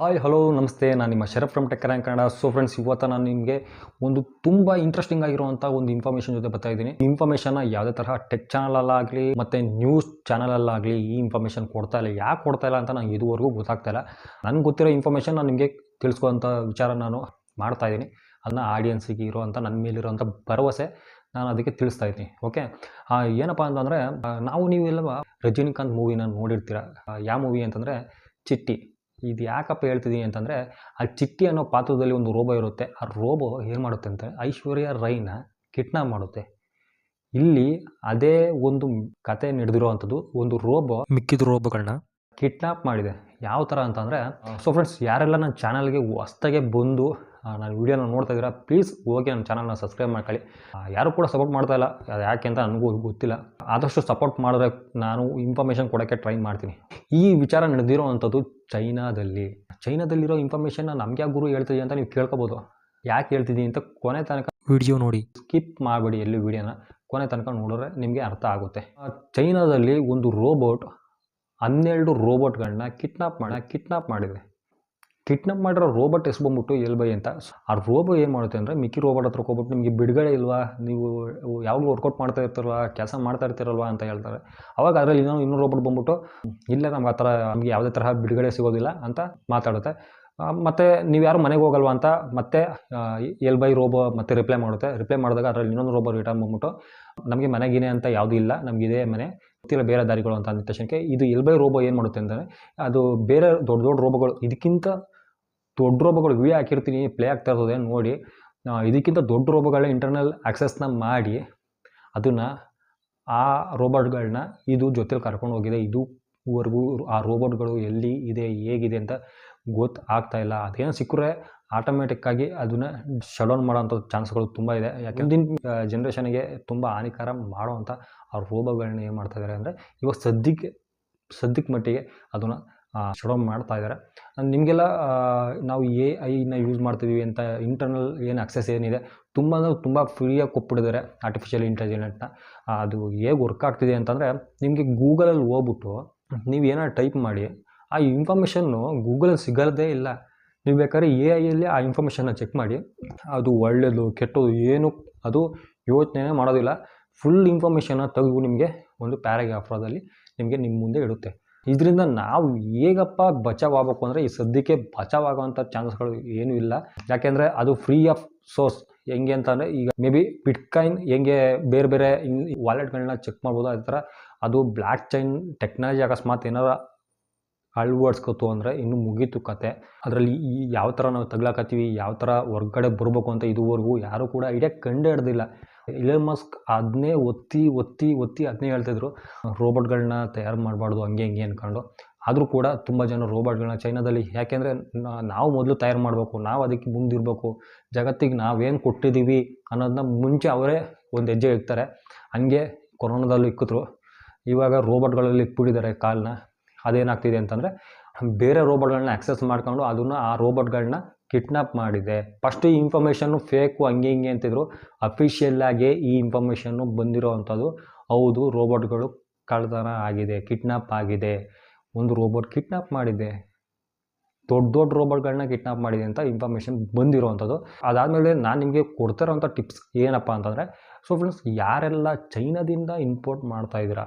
Hi hello ನಮಸ್ತೆ. ನಾನು ನಿಮ್ಮ Sharaf from tech Kannada so friends ಇವತ್ತು ನಾನು ನಿಮಗೆ ಒಂದು ತುಂಬ ಇಂಟ್ರೆಸ್ಟಿಂಗ್ ಆಗಿರುವಂಥ ಒಂದು ಇನ್ಫಾರ್ಮೇಷನ್ ಜೊತೆ ಬರ್ತಾ ಇದ್ದೀನಿ. ಇನ್ಫಾರ್ಮೇಷನ್ನ ಯಾವುದೇ ತರಹ ಟೆಕ್ ಚಾನಲಲ್ಲಾಗಲಿ ಮತ್ತು ನ್ಯೂಸ್ ಚಾನಲಲ್ಲಾಗಲಿ ಈ ಇನ್ಫಾರ್ಮೇಷನ್ ಕೊಡ್ತಾ ಇಲ್ಲ. ಯಾಕೆ ಕೊಡ್ತಾ ಇಲ್ಲ ಅಂತ ನನಗೆ ಇದುವರೆಗೂ ಗೊತ್ತಾಗ್ತಾ ಇಲ್ಲ. ನನಗೆ ಗೊತ್ತಿರೋ ಇನ್ಫಾರ್ಮೇಷನ್ ನಾನು ನಿಮಗೆ ತಿಳಿಸ್ಕೊಂಥ ವಿಚಾರ ನಾನು ಮಾಡ್ತಾ ಇದ್ದೀನಿ. ಅದನ್ನ ಆಡಿಯನ್ಸಿಗೆ ಇರುವಂಥ ನನ್ನ ಮೇಲಿರುವಂಥ ಭರವಸೆ ನಾನು ಅದಕ್ಕೆ ತಿಳಿಸ್ತಾ ಇದ್ದೀನಿ. ಓಕೆ ಏನಪ್ಪ ಅಂತಂದರೆ ನಾವು ನೀವೆಲ್ಲ ರಜನಿಕಾಂತ್ ಮೂವಿನ ನೋಡಿರ್ತೀರ? ಯಾವ ಮೂವಿ ಅಂತಂದರೆ ಚಿಟ್ಟಿ. ಇದು ಯಾಕಪ್ಪ ಹೇಳ್ತಿದ್ದೀನಿ ಅಂತಂದರೆ ಆ ಚಿಟ್ಟಿ ಅನ್ನೋ ಪಾತ್ರದಲ್ಲಿ ಒಂದು ರೋಬೋ ಇರುತ್ತೆ. ಆ ರೋಬೋ ಏನು ಮಾಡುತ್ತೆ ಅಂತ ಐಶ್ವರ್ಯ ರೈನ ಕಿಡ್ನಾಪ್ ಮಾಡುತ್ತೆ. ಇಲ್ಲಿ ಅದೇ ಒಂದು ಕತೆ ನಡೆದಿರುವಂಥದ್ದು ಒಂದು ರೋಬೋ ಮಿಕ್ಕಿದ ರೋಬೋಗಳನ್ನ ಕಿಡ್ನಾಪ್ ಮಾಡಿದೆ. ಯಾವ ಥರ ಅಂತಂದರೆ ಸೊ ಫ್ರೆಂಡ್ಸ್ ಯಾರೆಲ್ಲ ನನ್ನ ಚಾನಲ್ಗೆ ಹೊಸ್ತಾಗೆ ಬಂದು ಆ, ನನ್ನ ವೀಡಿಯೋನ ನೋಡ್ತಾ ಇದ್ದೀರಾ ಪ್ಲೀಸ್ ಹೋಗಿ ನನ್ನ ಚಾನಲ್ನ ಸಬ್ಸ್ಕ್ರೈಬ್ ಮಾಡ್ಕೊಳ್ಳಿ. ಯಾರು ಕೂಡ ಸಪೋರ್ಟ್ ಮಾಡ್ತಾ ಇಲ್ಲ ಅದು ಯಾಕೆ ಅಂತ ನನಗೂ ಗೊತ್ತಿಲ್ಲ. ಆದಷ್ಟು ಸಪೋರ್ಟ್ ಮಾಡಿದ್ರೆ ನಾನು ಇನ್ಫಾರ್ಮೇಷನ್ ಕೊಡೋಕ್ಕೆ ಟ್ರೈ ಮಾಡ್ತೀನಿ. ಈ ವಿಚಾರ ನಡೆದಿರೋ ಅಂಥದ್ದು ಚೈನಾದಲ್ಲಿ. ಚೈನಾದಲ್ಲಿರೋ ಇನ್ಫಾರ್ಮೇಷನ್ನ ನಮ್ಗೆ ಯಾವ ಗುರು ಹೇಳ್ತಿದ್ದೀವಿ ಅಂತ ನೀವು ಕೇಳ್ಕೊಬೋದು. ಯಾಕೆ ಹೇಳ್ತಿದ್ದೀನಿ ಅಂತ ಕೊನೆ ತನಕ ವಿಡಿಯೋ ನೋಡಿ. ಸ್ಕಿಪ್ ಮಾಡಬೇಡಿ ಎಲ್ಲಿ ವಿಡಿಯೋನ ಕೊನೆ ತನಕ ನೋಡಿದ್ರೆ ನಿಮಗೆ ಅರ್ಥ ಆಗುತ್ತೆ. ಚೈನಾದಲ್ಲಿ ಒಂದು ರೋಬೋಟ್ ಹನ್ನೆರಡು ರೋಬೋಟ್ಗಳನ್ನ ಕಿಡ್ನಾಪ್ ಮಾಡಿ ಕಿಡ್ನಾಪ್ ಮಾಡಿದೆ. ಕಿಡ್ನಾಪ್ ಮಾಡಿರೋ ರೋಬೋಟ್ ಎಸ್ ಬಂದ್ಬಿಟ್ಟು ಎಲ್ ಬೈ ಅಂತ. ಆ ರೋಬೋ ಏನು ಮಾಡುತ್ತೆ ಅಂದರೆ ಮಿಕ್ಕಿ ರೋಬೋಟ್ ಹತ್ರ ಹೋಗ್ಬಿಟ್ಟು ನಿಮಗೆ ಬಿಡುಗಡೆ ಇಲ್ವಾ? ನೀವು ಯಾವಾಗಲೂ ವರ್ಕೌಟ್ ಮಾಡ್ತಾ ಇರ್ತಾರಲ್ವಾ? ಕೆಲಸ ಮಾಡ್ತಾ ಇರ್ತೀರಲ್ವಾ ಅಂತ ಹೇಳ್ತಾರೆ. ಅವಾಗ ಅದರಲ್ಲಿ ಇನ್ನೊಂದು ಇನ್ನೂ ರೋಬೋಟ್ ಬಂದ್ಬಿಟ್ಟು, ಇಲ್ಲ ನಮ್ಗೆ ಆ ಥರ ನಮಗೆ ಯಾವುದೇ ತರಹ ಬಿಡುಗಡೆ ಸಿಗೋದಿಲ್ಲ ಅಂತ ಮಾತಾಡುತ್ತೆ. ಮತ್ತು ಮತ್ತೆ ನೀವು ಯಾರು ಮನೆಗೆ ಹೋಗಲ್ವಾ ಅಂತ ಮತ್ತೆ ಎಲ್ ಬೈ ರೋಬೋ ಮತ್ತೆ ರಿಪ್ಲೈ ಮಾಡುತ್ತೆ. ರಿಪ್ಲೈ ಮಾಡಿದಾಗ ಅದರಲ್ಲಿ ಇನ್ನೊಂದು ರೋಬೋ ರಿಟರ್ನ್ ಬಂದ್ಬಿಟ್ಟು, ನಮಗೆ ಮನೆಗಿನೇ ಅಂತ ಯಾವುದೂ ಇಲ್ಲ ನಮಗಿದೆ ಮನೆ, ಗೊತ್ತಿಲ್ಲ ಬೇರೆ ದಾರಿಗಳು ಅಂತ ಅಂದ ತಕ್ಷಣಕ್ಕೆ ಇದು ಎಲ್ ಬೈ ರೋಬೋ ಏನು ಮಾಡುತ್ತೆ ಅಂದರೆ, ಅದು ಬೇರೆ ದೊಡ್ಡ ದೊಡ್ಡ ರೋಬೋಗಳು. ಇದಕ್ಕಿಂತ ದೊಡ್ಡ ರೋಬೋಗಳು ವಿವಿ ಹಾಕಿರ್ತೀನಿ ಪ್ಲೇ ಆಗ್ತಾ ಇರ್ತದೆ ನೋಡಿ. ಇದಕ್ಕಿಂತ ದೊಡ್ಡ ರೋಬೋಗಳ ಇಂಟರ್ನಲ್ ಆಕ್ಸೆಸ್ನ ಮಾಡಿ ಅದನ್ನು ಆ ರೋಬೋಟ್ಗಳನ್ನ ಇದು ಜೊತೆಲಿ ಕರ್ಕೊಂಡು ಹೋಗಿದೆ. ಇದುವರೆಗೂ ಆ ರೋಬೋಟ್ಗಳು ಎಲ್ಲಿ ಇದೆ ಹೇಗಿದೆ ಅಂತ ಗೊತ್ತಾಗ್ತಾ ಇಲ್ಲ. ಅದೇನು ಸಿಕ್ಕರೆ ಆಟೋಮೆಟಿಕ್ಕಾಗಿ ಅದನ್ನು ಶಟ್ ಡೌನ್ ಮಾಡೋಂಥ ಚಾನ್ಸ್ಗಳು ತುಂಬ ಇದೆ. ಯಾಕೆ ಮುಂದಿನ ಜನ್ರೇಷನ್ಗೆ ತುಂಬ ಹಾನಿಕಾರ ಮಾಡೋವಂಥ ಆ ರೋಬೋಗಳನ್ನ ಏನು ಮಾಡ್ತಾ ಇದ್ದಾರೆ ಅಂದರೆ ಇವಾಗ ಸದ್ಯಕ್ಕೆ ಸದ್ಯಕ್ಕೆ ಮಟ್ಟಿಗೆ ಅದನ್ನು ಡೌನ್ ಮಾಡ್ತಾ ಇದ್ದಾರೆ ನಿಮಗೆಲ್ಲ ನಾವು ಎ ಐನ ಯೂಸ್ ಮಾಡ್ತಿದ್ದೀವಿ ಅಂತ ಇಂಟರ್ನಲ್ ಏನು ಅಕ್ಸೆಸ್ ಏನಿದೆ, ತುಂಬ ಅಂದರೆ ತುಂಬ ಫ್ರೀಯಾಗಿ ಕೊಟ್ಬಿಟ್ಟಿದ್ದಾರೆ ಆರ್ಟಿಫಿಷಿಯಲ್ ಇಂಟೆಲಿಜೆಂಟ್ನ ಅದು ಹೇಗೆ ವರ್ಕ್ ಆಗ್ತಿದೆ ಅಂತಂದರೆ, ನಿಮಗೆ ಗೂಗಲಲ್ಲಿ ಹೋಗ್ಬಿಟ್ಟು ನೀವು ಏನಾರು ಟೈಪ್ ಮಾಡಿ, ಆ ಇನ್ಫಾರ್ಮೇಷನ್ನು ಗೂಗಲಲ್ಲಿ ಸಿಗೋದೇ ಇಲ್ಲ. ನೀವು ಬೇಕಾದ್ರೆ ಎ ಐಯಲ್ಲಿ ಆ ಇನ್ಫಾರ್ಮೇಷನ್ನ ಚೆಕ್ ಮಾಡಿ, ಅದು ಒಳ್ಳೆಯದು ಕೆಟ್ಟದು, ಏನು ಅದು ಯೋಚನೆ ಮಾಡೋದಿಲ್ಲ. ಫುಲ್ ಇನ್ಫಾರ್ಮೇಷನ್ನ ತೆಗೆದು ನಿಮಗೆ ಒಂದು ಪ್ಯಾರಾಗ್ರಾಫ್ರದಲ್ಲಿ ನಿಮಗೆ ನಿಮ್ಮ ಮುಂದೆ ಇಡುತ್ತೆ. ಇದರಿಂದ ನಾವು ಹೇಗಪ್ಪ ಬಚಾವಾಗಬೇಕು ಅಂದರೆ ಈ ಸದ್ಯಕ್ಕೆ ಬಚಾವ್ ಆಗೋವಂಥ ಚಾನ್ಸ್ಗಳು ಏನೂ ಇಲ್ಲ. ಯಾಕೆಂದರೆ ಅದು ಫ್ರೀ ಆಫ್ ಸೋರ್ಸ್ ಹೆಂಗೆ ಅಂತಂದರೆ ಈಗ ಮೇ ಬಿ ಬಿಟ್ಕಾಯಿನ್ ಹೆಂಗೆ ಬೇರೆ ಬೇರೆ ವಾಲೆಟ್ಗಳನ್ನ ಚೆಕ್ ಮಾಡ್ಬೋದು? ಅದೇ ಥರ ಅದು ಬ್ಲ್ಯಾಕ್ ಚೈನ್ ಟೆಕ್ನಾಲಜಿ ಅಕಸ್ಮಾತ್ ಏನಾರ ಅಳವಡಿಸ್ಕೊತು ಅಂದರೆ ಇನ್ನು ಮುಗೀತು ಕತೆ. ಅದರಲ್ಲಿ ಈ ಯಾವ ಥರ ನಾವು ತಗ್ಲಾಕತ್ತೀವಿ, ಯಾವ ಥರ ಹೊರ್ಗಡೆ ಬರಬೇಕು ಅಂತ ಇದುವರೆಗೂ ಯಾರೂ ಕೂಡ ಐಡಿಯಾ ಕಂಡು ಹಿಡ್ದಿಲ್ಲ ಇಲನ್ ಮಸ್ಕ್ ಅದನ್ನೇ ಒತ್ತಿ ಒತ್ತಿ ಒತ್ತಿ ಅದನ್ನೇ ಹೇಳ್ತಿದ್ರು. ರೋಬೋಟ್ಗಳನ್ನ ತಯಾರು ಮಾಡಬಾರ್ದು, ಹಂಗೆ, ಹಿಂಗೆ ಅಂದ್ಕೊಂಡು ಆದರೂ ಕೂಡ ತುಂಬ ಜನ ರೋಬೋಟ್ಗಳನ್ನ ಚೈನಾದಲ್ಲಿ ಯಾಕೆಂದರೆ ನಾವು ಮೊದಲು ತಯಾರು ಮಾಡಬೇಕು, ನಾವು ಅದಕ್ಕೆ ಮುಂದಿರಬೇಕು. ಜಗತ್ತಿಗೆ ನಾವೇನು ಕೊಟ್ಟಿದ್ದೀವಿ ಅನ್ನೋದನ್ನ ಮುಂಚೆ ಅವರೇ ಒಂದು ಹೆಜ್ಜೆ ಇಡ್ತಾರೆ. ಹಂಗೆ ಕೊರೋನಾದಲ್ಲೂ ಇಕ್ಕಿದ್ರು ಇವಾಗ ರೋಬೋಟ್ಗಳಲ್ಲಿ ಇಕ್ಬಿಟ್ಟಿದ್ದಾರೆ ಕಾಲನ್ನ ಅದೇನಾಗ್ತಿದೆ ಅಂತಂದರೆ ಬೇರೆ ರೋಬೋಟ್ಗಳನ್ನ ಆಕ್ಸೆಸ್ ಮಾಡ್ಕೊಂಡು ಅದನ್ನು ಆ ರೋಬೋಟ್ಗಳನ್ನ ಕಿಡ್ನಾಪ್ ಮಾಡಿದೆ. ಫಸ್ಟ್ ಈ ಇನ್ಫಾರ್ಮೇಷನ್ನು ಫೇಕು ಹಂಗೆ ಹಿಂಗೆ ಅಂತಿದ್ರು. ಅಫಿಷಿಯಲ್ಲಾಗಿ ಈ ಇನ್ಫಾರ್ಮೇಷನ್ನು ಬಂದಿರೋ ಅಂಥದ್ದು ಹೌದು, ರೋಬೋಟ್ಗಳು ಕಳ್ಳತನ ಆಗಿದೆ, ಕಿಡ್ನಾಪ್ ಆಗಿದೆ. ಒಂದು ರೋಬೋಟ್ ಕಿಡ್ನಾಪ್ ಮಾಡಿದೆ. ದೊಡ್ಡ ದೊಡ್ಡ ರೋಬೋಟ್ಗಳನ್ನ ಕಿಡ್ನಾಪ್ ಮಾಡಿದೆ ಅಂತ ಇನ್ಫಾರ್ಮೇಷನ್ ಬಂದಿರೋವಂಥದ್ದು ಅದಾದಮೇಲೆ ನಾನು ನಿಮಗೆ ಕೊಡ್ತಿರೋಂಥ ಟಿಪ್ಸ್ ಏನಪ್ಪ ಅಂತಂದರೆ ಸೊ ಫ್ರೆಂಡ್ಸ್ ಯಾರೆಲ್ಲ ಚೈನಾದಿಂದ ಇಂಪೋರ್ಟ್ ಮಾಡ್ತಾ ಇದ್ದೀರಾ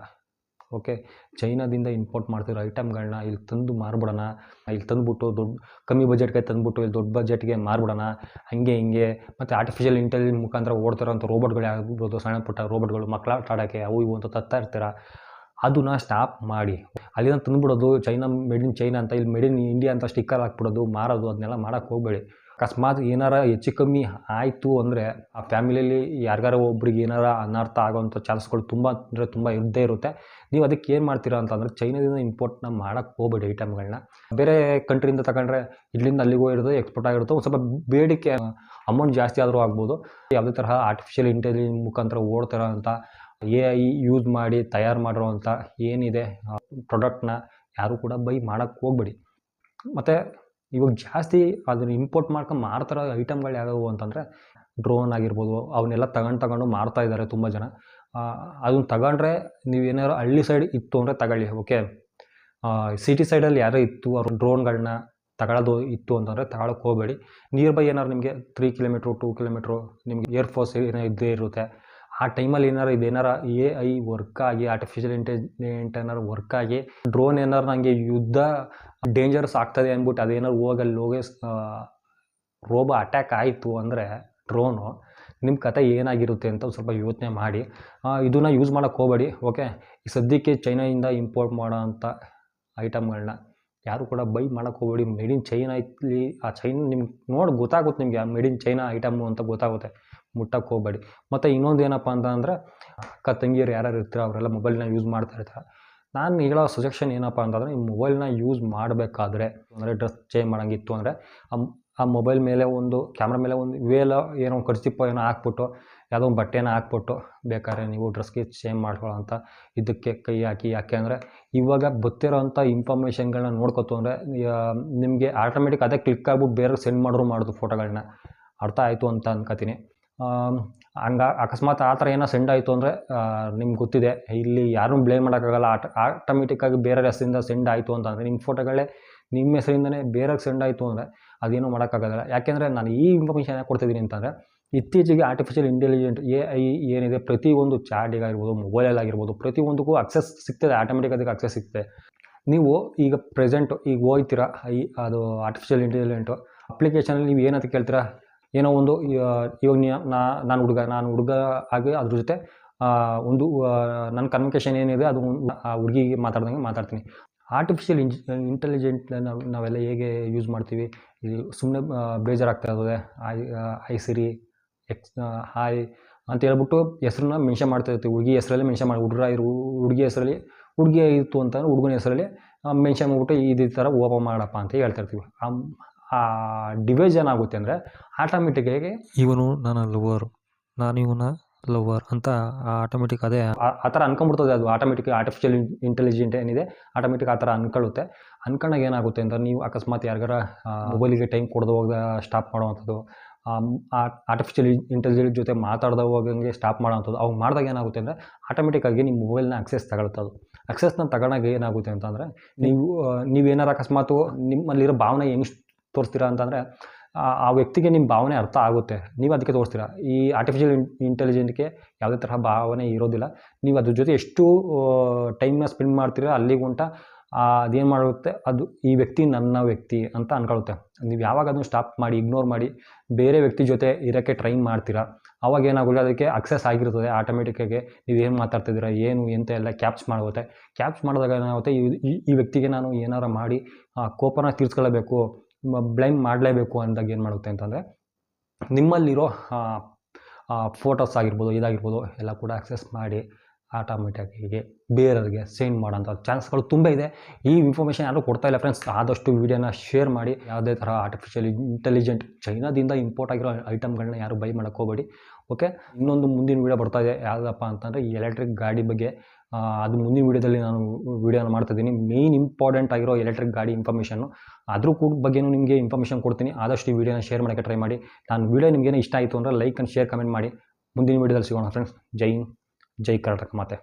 ಓಕೆ? ಚೈನಾದಿಂದ ಇಂಪೋರ್ಟ್ ಮಾಡ್ತಿರೋ ಐಟಮ್ಗಳನ್ನ ಇಲ್ಲಿ ತಂದು ಮಾರ್ಬಿಡೋಣ. ಇಲ್ಲಿ ತಂದುಬಿಟ್ಟು ದೊಡ್ಡ ಕಮ್ಮಿ ಬಜೆಟ್ಗೆ ತಂದುಬಿಟ್ಟು ಇಲ್ಲಿ ದೊಡ್ಡ ಬಜೆಟ್ಗೆ ಮಾರ್ಬಿಡೋಣ. ಹಾಗೆ ಹಿಂಗೆ ಮತ್ತು ಆರ್ಟಿಫಿಷಿಯಲ್ ಇಂಟೆಲಿಜೆನ್ಸ್ ಮುಖಾಂತರ ಓಡ್ತಿರೋಂಥ ರೋಬೋಟ್ಗಳೇ ಆಗ್ಬೋದು ಸಣ್ಣ ಪುಟ್ಟ ರೋಬೋಟ್ಗಳು ಮಕ್ಕಳ ಆಟ ಆಡೋಕ್ಕೆ ಅವು ಇವು ಅಂತ ತತ್ತಾ ಇರ್ತೀರ. ಅದನ್ನ ಸ್ಟಾಪ್ ಮಾಡಿ. ಅಲ್ಲಿಂದ ತಂದುಬಿಡೋದು ಚೈನಾ ಮೇಡ್ ಇನ್ ಚೈನಾ ಅಂತ, ಇಲ್ಲಿ ಮೇಡ್ ಇನ್ ಇಂಡಿಯಾ ಅಂತ ಸ್ಟಿಕ್ಕರ್ ಹಾಕ್ಬಿಡೋದು, ಮಾರೋದು, ಅದನ್ನೆಲ್ಲ ಮಾಡೋಕ್ಕೆ ಹೋಗಬೇಡಿ. ಅಕಸ್ಮಾತ್ ಏನಾರ ಹೆಚ್ಚು ಕಮ್ಮಿ ಆಯಿತು ಅಂದರೆ ಆ ಫ್ಯಾಮಿಲಿಯಲ್ಲಿ ಯಾರಿಗಾರ ಒಬ್ರಿಗೆ ಏನಾರ ಅನರ್ಥ ಆಗೋವಂಥ ಚಾನ್ಸ್ಗಳು ತುಂಬ ಅಂದರೆ ತುಂಬ ಇದ್ದೇ ಇರುತ್ತೆ. ನೀವು ಅದಕ್ಕೆ ಏನು ಮಾಡ್ತೀರಾ ಅಂತಂದರೆ ಚೈನಾದಿಂದ ಇಂಪೋರ್ಟ್ನ ಮಾಡೋಕ್ಕೆ ಹೋಗಬೇಡಿ ಐಟಮ್ಗಳನ್ನ. ಬೇರೆ ಕಂಟ್ರಿಯಿಂದ ತಗೊಂಡ್ರೆ ಇಲ್ಲಿಂದ ಅಲ್ಲಿಗೂ ಇರೋದು, ಎಕ್ಸ್ಪೋರ್ಟ್ ಆಗಿರುತ್ತೆ ಒಂದು ಸ್ವಲ್ಪ ಬೇಡಿಕೆ ಅಮೌಂಟ್ ಜಾಸ್ತಿ ಆದರೂ ಆಗ್ಬೋದು. ಯಾವುದೇ ತರಹ ಆರ್ಟಿಫಿಷಿಯಲ್ ಇಂಟೆಲಿಜೆನ್ಸ್ ಮುಖಾಂತರ ಓಡ್ತಿರೋ ಅಂತ ಎ ಐ ಯೂಸ್ ಮಾಡಿ ತಯಾರು ಮಾಡಿರೋವಂಥ ಏನಿದೆ ಪ್ರಾಡಕ್ಟ್ನ ಯಾರೂ ಕೂಡ ಬೈ ಮಾಡೋಕ್ಕೆ ಹೋಗ್ಬೇಡಿ. ಮತ್ತು ಇವಾಗ ಜಾಸ್ತಿ ಅದನ್ನು ಇಂಪೋರ್ಟ್ ಮಾಡ್ಕೊಂಡು ಮಾರ್ತಾರೋ ಐಟಮ್ಗಳು ಯಾವುವು ಅಂತಂದರೆ ಡ್ರೋನ್ ಆಗಿರ್ಬೋದು ಅವನ್ನೆಲ್ಲ ತಗೊಂಡು ತಗೊಂಡು ಮಾರ್ತಾ ಇದ್ದಾರೆ ತುಂಬ ಜನ. ಅದನ್ನ ತಗೊಂಡ್ರೆ ನೀವು ಏನಾದ್ರು ಹಳ್ಳಿ ಸೈಡ್ ಇತ್ತು ಅಂದರೆ ತಗೊಳ್ಳಿ ಓಕೆ ಸಿಟಿ ಸೈಡಲ್ಲಿ ಯಾರೋ ಇತ್ತು, ಅವ್ರ ಡ್ರೋನ್ಗಳನ್ನ ತಗೊಳ್ಳೋದು ಇತ್ತು ಅಂತಂದರೆ ತಗೊಳಕ್ಕೆ ಹೋಗಬೇಡಿ. ನಿಯರ್ ಬೈ ಏನಾದ್ರು ನಿಮಗೆ ತ್ರೀ ಕಿಲೋಮೀಟ್ರು ಟೂ ಕಿಲೋಮೀಟ್ರು ನಿಮಗೆ ಏರ್ಫೋರ್ಸ್ ಏನೋ ಇದ್ದೇ ಇರುತ್ತೆ ಆ ಟೈಮಲ್ಲಿ ಏನಾರು ಇದೇನಾರ ಎ ಐ ವರ್ಕ್ ಆಗಿ ಆರ್ಟಿಫಿಷಿಯಲ್ ಇಂಟೆಲಿಜೆಂಟ್ ಏನಾರು ವರ್ಕ್ ಆಗಿ ಡ್ರೋನ್ ಏನಾರು ನನಗೆ ಯುದ್ಧ ಡೇಂಜರಸ್ ಆಗ್ತದೆ ಅಂದ್ಬಿಟ್ಟು ಅದೇನಾರು ಹೋಗಲ್ಲಿ ಹೋಗಿ ರೋಬೋ ಅಟ್ಯಾಕ್ ಆಯಿತು ಅಂದರೆ ಡ್ರೋನು ನಿಮ್ಮ ಕತೆ ಏನಾಗಿರುತ್ತೆ ಅಂತ ಸ್ವಲ್ಪ ಯೋಚನೆ ಮಾಡಿ. ಇದನ್ನು ಯೂಸ್ ಮಾಡೋಕ್ಕೆ ಹೋಗಬೇಡಿ ಓಕೆ ಈ ಸದ್ಯಕ್ಕೆ ಚೈನಾಯಿಂದ ಇಂಪೋರ್ಟ್ ಮಾಡೋ ಅಂಥ ಐಟಮ್ಗಳನ್ನ ಯಾರು ಕೂಡ ಬೈ ಮಾಡೋಕ್ಕೆ ಹೋಗಬೇಡಿ. ಮೇಡ್ ಇನ್ ಚೈನಾ ಇಲ್ಲಿ ಆ ಚೈನಾ ನಿಮ್ಗೆ ನೋಡಿ ಗೊತ್ತಾಗುತ್ತೆ ನಿಮಗೆ ಮೇಡ್ ಇನ್ ಚೈನಾ ಐಟಮು ಅಂತ ಗೊತ್ತಾಗುತ್ತೆ. ಮುಟ್ಟಕ್ಕೆ ಹೋಗಬೇಡಿ. ಮತ್ತು ಇನ್ನೊಂದು ಏನಪ್ಪ ಅಂತ ಅಂದರೆ, ಅಕ್ಕ, ತಂಗಿಯರು ಯಾರ್ಯಾರು ಇರ್ತೀರೋ ಅವರೆಲ್ಲ ಮೊಬೈಲ್ನ ಯೂಸ್ ಮಾಡ್ತಾ ಇರ್ತಾರೆ. ನಾನು ಹೇಳೋ ಸಜೆಷನ್ ಏನಪ್ಪ ಅಂತಂದರೆ ಈ ಮೊಬೈಲ್ನ ಯೂಸ್ ಮಾಡಬೇಕಾದ್ರೆ, ಅಂದರೆ ಡ್ರೆಸ್ ಚೇಂಜ್ ಮಾಡೋಂಗಿತ್ತು ಅಂದರೆ, ಆ ಮೊಬೈಲ್ ಮೇಲೆ ಒಂದು ಕ್ಯಾಮ್ರಾ ಮೇಲೆ ಒಂದು ವೇಲ ಏನೋ ಒಂದು ಕರ್ಚಿಪ್ಪ ಏನೋ ಹಾಕ್ಬಿಟ್ಟು, ಯಾವುದೋ ಒಂದು ಬಟ್ಟೆನ ಹಾಕ್ಬಿಟ್ಟು, ಬೇಕಾದ್ರೆ ನೀವು ಡ್ರೆಸ್ಗೆ ಚೇಂಜ್ ಮಾಡ್ಕೊಳ್ಳೋ ಅಂತ ಇದಕ್ಕೆ ಕೈ ಹಾಕಿ. ಯಾಕೆ ಅಂದರೆ, ಇವಾಗ ಗೊತ್ತಿರೋಂಥ ಇನ್ಫಾರ್ಮೇಷನ್ಗಳನ್ನ ನೋಡ್ಕೊತು ಅಂದರೆ ನಿಮಗೆ ಆಟೋಮೆಟಿಕ್ ಅದೇ ಕ್ಲಿಕ್ ಆಗ್ಬಿಟ್ಟು ಬೇರೆ ಸೆಂಡ್ ಮಾಡೋರು ಮಾಡೋದು ಫೋಟೋಗಳನ್ನ ಅರ್ಥ ಆಯಿತು ಅಂತ ಅನ್ಕೋತೀನಿ. ಹಂಗ ಅಕಸ್ಮಾತ್ ಆ ಥರ ಏನೋ ಸೆಂಡ್ ಆಯಿತು ಅಂದರೆ ನಿಮ್ಗೆ ಗೊತ್ತಿದೆ. ಇಲ್ಲಿ ಯಾರೂ ಬ್ಲೇಮ್ ಮಾಡೋಕ್ಕಾಗಲ್ಲ. ಆಟ ಆಟೋಮೆಟಿಕ್ಕಾಗಿ ಬೇರೆ ಹೆಸರಿಂದ ಸೆಂಡ್ ಆಯಿತು ಅಂತಂದರೆ ನಿಮ್ಮ ಫೋಟೋಗಳೇ ನಿಮ್ಮ ಹೆಸರಿಂದನೇ ಬೇರೆಗೆ ಸೆಂಡ್ ಆಯಿತು ಅಂದರೆ, ಅದೇನೂ ಮಾಡೋಕ್ಕಾಗಲ್ಲ. ಯಾಕೆಂದರೆ ನಾನು ಈ ಇನ್ಫಾರ್ಮೇಷನ್ ಯಾಕೆ ಕೊಡ್ತಿದ್ದೀನಿ ಅಂತಂದರೆ ಇತ್ತೀಚೆಗೆ ಆರ್ಟಿಫಿಷಿಯಲ್ ಇಂಟೆಲಿಜೆಂಟ್ ಎ ಐ ಏನಿದೆ, ಪ್ರತಿಯೊಂದು ಚಾಟಿಗಾಗಿರ್ಬೋದು ಮೊಬೈಲಲ್ಲಾಗಿರ್ಬೋದು ಪ್ರತಿಯೊಂದಕ್ಕೂ ಅಕ್ಸೆಸ್ ಸಿಗ್ತದೆ. ಆಟೋಮೆಟಿಕ್ ಅದಕ್ಕೆ ಅಕ್ಸೆಸ್ ಸಿಗ್ತದೆ. ನೀವು ಈಗ ಪ್ರೆಸೆಂಟು ಈಗ ಹೋಗ್ತೀರಾ ಈ, ಅದು ಆರ್ಟಿಫಿಷಿಯಲ್ ಇಂಟೆಲಿಜೆಂಟು ಅಪ್ಲಿಕೇಶನಲ್ಲಿ ನೀವು ಏನಂತ ಕೇಳ್ತೀರಾ? ಏನೋ ಒಂದು ಇವಾಗ ನಾನು ಹುಡುಗ ನಾನು ಹುಡುಗ ಆಗಿ ಅದ್ರ ಜೊತೆ ಒಂದು ನನ್ನ ಕಮ್ಯುನಿಕೇಷನ್ ಏನಿದೆ ಅದು ಆ ಹುಡುಗಿಗೆ ಮಾತಾಡ್ದಂಗೆ ಮಾತಾಡ್ತೀನಿ. ಆರ್ಟಿಫಿಷಿಯಲ್ ಇಂಜ್ ಇಂಟೆಲಿಜೆಂಟ್ ನಾವು, ನಾವೆಲ್ಲ ಹೇಗೆ ಯೂಸ್ ಮಾಡ್ತೀವಿ? ಸುಮ್ಮನೆ ಬೇಜಾರಾಗ್ತಾ ಇರ್ತದೆ. ಐ ಸಿರಿ ಎಕ್ಸ್ ಹಾಯ್ ಅಂತ ಹೇಳ್ಬಿಟ್ಟು ಹೆಸ್ರನ್ನ ಮೆನ್ಷನ್ ಮಾಡ್ತಾ ಇರ್ತೀವಿ. ಹುಡುಗಿ ಹೆಸರಲ್ಲಿ ಮೆನ್ಷನ್ ಮಾಡಿ ಹುಡುಗ ಇರು, ಹುಡುಗಿ ಹೆಸರಲ್ಲಿ, ಹುಡುಗಿ ಇತ್ತು ಅಂತಂದ್ರೆ ಹುಡುಗನ ಹೆಸರಲ್ಲಿ ಮೆನ್ಷನ್ ಮಾಡ್ಬಿಟ್ಟು ಇದು ಥರ ಓಪನ್ ಮಾಡಪ್ಪ ಅಂತ ಹೇಳ್ತಾ ಇರ್ತೀವಿ. ಆ ಡಿವೈಸ್ ಏನಾಗುತ್ತೆ ಅಂದರೆ ಆಟೋಮೆಟಿಕ್ಕಾಗಿ ಇವನು ನನ್ನ ಲವರ್ ನಾನು ಇವನ ಲವರ್ ಅಂತ ಆಟೋಮೆಟಿಕ್ ಅದೇ ಆ ಥರ ಅನ್ಕೊಂಡ್ಬಿಡ್ತದೆ ಅದು ಆಟೋಮೆಟಿಕ್ ಆರ್ಟಿಫಿಷಿಯಲ್ ಇಂಟೆಲಿಜೆಂಟ್ ಏನಿದೆ ಆಟೋಮೆಟಿಕ್ ಆ ಥರ ಅನ್ಕೊಳ್ಳುತ್ತೆ. ಅನ್ಕೊಂಡಾಗ ಏನಾಗುತ್ತೆ ಅಂದರೆ ನೀವು ಅಕಸ್ಮಾತ್ ಯಾರಿಗಾರ ಮೊಬೈಲಿಗೆ ಟೈಮ್ ಕೊಡದೆ ಹೋಗ ಸ್ಟಾಪ್ ಮಾಡುವಂಥದ್ದು ಆರ್ಟಿಫಿಷಿಯಲ್ ಇಂಟೆಲಿಜೆಂಟ್ ಜೊತೆ ಮಾತಾಡ್ದ ಹೋಗಂಗೆ ಸ್ಟಾಪ್ ಮಾಡೋವಂಥದ್ದು ಅವಾಗ ಮಾಡಿದಾಗ ಏನಾಗುತ್ತೆ ಅಂದರೆ ಆಟೋಮೆಟಿಕ್ಕಾಗಿ ನಿಮ್ಮ ಮೊಬೈಲ್ನ ಅಕ್ಸೆಸ್ ತಗೊಳ್ತದ್ದು ಅಕ್ಸೆಸ್ನ ತಗೊಂಡಾಗ ಏನಾಗುತ್ತೆ ಅಂತಂದರೆ ನೀವು ನೀವೇನಾರು ಅಕಸ್ಮಾತು ನಿಮ್ಮಲ್ಲಿರೋ ಭಾವನೆ ಹೆಂಗೆ ತೋರಿಸ್ತೀರಾ ಅಂತಂದರೆ, ಆ ವ್ಯಕ್ತಿಗೆ ನಿಮ್ಮ ಭಾವನೆ ಅರ್ಥ ಆಗುತ್ತೆ. ನೀವು ಅದಕ್ಕೆ ತೋರಿಸ್ತೀರಾ? ಈ ಆರ್ಟಿಫಿಷಿಯಲ್ ಇಂಟೆಲಿಜೆಂಟ್ಗೆ ಯಾವುದೇ ತರಹ ಭಾವನೆ ಇರೋದಿಲ್ಲ. ನೀವು ಅದ್ರ ಜೊತೆ ಎಷ್ಟು ಟೈಮ್ನ ಸ್ಪೆಂಡ್ ಮಾಡ್ತೀರಾ ಅಲ್ಲಿಗುಂಟ ಅದೇನು ಮಾಡುತ್ತೆ? ಅದು ಈ ವ್ಯಕ್ತಿ ನನ್ನ ವ್ಯಕ್ತಿ ಅಂತ ಅನ್ಕೊಳ್ಳುತ್ತೆ. ನೀವು ಯಾವಾಗ ಅದನ್ನು ಸ್ಟಾಪ್ ಮಾಡಿ ಇಗ್ನೋರ್ ಮಾಡಿ, ಬೇರೆ ವ್ಯಕ್ತಿ ಜೊತೆ ಇರೋಕ್ಕೆ ಟ್ರೈ ಮಾಡ್ತೀರಾ? ಅವಾಗ ಏನಾಗುತ್ತೆ? ಅದಕ್ಕೆ ಅಕ್ಸೆಸ್ ಆಗಿರ್ತದೆ ಆಟೋಮೆಟಿಕ್ಕಾಗಿ ನೀವು ಏನು ಮಾತಾಡ್ತಿದ್ದೀರಾ, ಏನು ಎಂತ ಎಲ್ಲ ಕ್ಯಾಪ್ಚ್ ಮಾಡುತ್ತೆ. ಕ್ಯಾಪ್ಚ್ ಮಾಡಿದಾಗ ಏನಾಗುತ್ತೆ? ಈ ವ್ಯಕ್ತಿಗೆ ನಾನು ಏನಾರು ಮಾಡಿ ಕೋಪನ ತೀರ್ಸ್ಕೊಳ್ಳಬೇಕು ಬ್ಲೈಮ್ ಮಾಡಲೇಬೇಕು ಅಂದಾಗ ಏನು ಮಾಡುತ್ತೆ ಅಂತಂದರೆ, ನಿಮ್ಮಲ್ಲಿರೋ ಫೋಟೋಸ್ ಆಗಿರ್ಬೋದು, ಇದಾಗಿರ್ಬೋದು, ಎಲ್ಲ ಕೂಡ ಆಕ್ಸೆಸ್ ಮಾಡಿ ಆಟೋಮೆಟಿಕ್ಕಾಗಿ ಬೇರೆಯವ್ರಿಗೆ ಸೆಂಡ್ ಮಾಡೋಂಥ ಚಾನ್ಸ್ಗಳು ತುಂಬ ಇದೆ. ಈ ಇನ್ಫಾರ್ಮೇಷನ್ ಯಾರೂ ಕೊಡ್ತಾ ಇಲ್ಲ ಫ್ರೆಂಡ್ಸ್ ಆದಷ್ಟು ವೀಡಿಯೋನ ಶೇರ್ ಮಾಡಿ, ಯಾವುದೇ ಥರ ಆರ್ಟಿಫಿಷಿಯಲ್ ಇಂಟೆಲಿಜೆಂಟ್ ಚೈನಾದಿಂದ ಇಂಪೋರ್ಟ್ ಆಗಿರೋ ಐಟಮ್ಗಳನ್ನ ಯಾರು ಬೈ ಮಾಡೋಕ್ಕೆ ಹೋಗಬೇಡಿ ಓಕೆ ಇನ್ನೊಂದು ಮುಂದಿನ ವೀಡಿಯೋ ಬರ್ತಾ ಇದೆ, ಯಾವುದಪ್ಪ ಅಂತಂದರೆ ಈ ಎಲೆಕ್ಟ್ರಿಕ್ ಗಾಡಿ ಬಗ್ಗೆ ಅದು ಮುಂದಿನ ವೀಡಿಯೋದಲ್ಲಿ ನಾನು ವೀಡಿಯೋನ ಮಾಡ್ತಾಯಿದ್ದೀನಿ ಮೇಯ್ನ್ ಇಂಪಾರ್ಟೆಂಟ್ ಆಗಿರೋ ಎಲೆಕ್ಟ್ರಿಕ್ ಗಾಡಿ ಇನ್ಫಾರ್ಮೇಷನ್ನು ಅದ್ರ ಕೂಡ ಬಗ್ಗೆಯೂ ನಿಮಗೆ ಇನ್ಫಾರ್ಮೇಷನ್ ಕೊಡ್ತೀನಿ. ಆದಷ್ಟು ಈ ವಿಡಿಯೋನ ಶೇರ್ ಮಾಡೋಕ್ಕೆ ಟ್ರೈ ಮಾಡಿ. ನಾನು ವೀಡಿಯೋ ನಿಮಗೇನು ಇಷ್ಟ ಆಯಿತು ಅಂದರೆ ಲೈಕ್ ಆ್ಯಂಡ್ ಶೇರ್ ಕಮೆಂಟ್ ಮಾಡಿ. ಮುಂದಿನ ವೀಡಿಯೋದಲ್ಲಿ ಸಿಗೋಣ ಫ್ರೆಂಡ್ಸ್ ಜೈ ಹಿಂದ್, ಜೈ ಕರ್ನಾಟಕ ಮಾತೆ.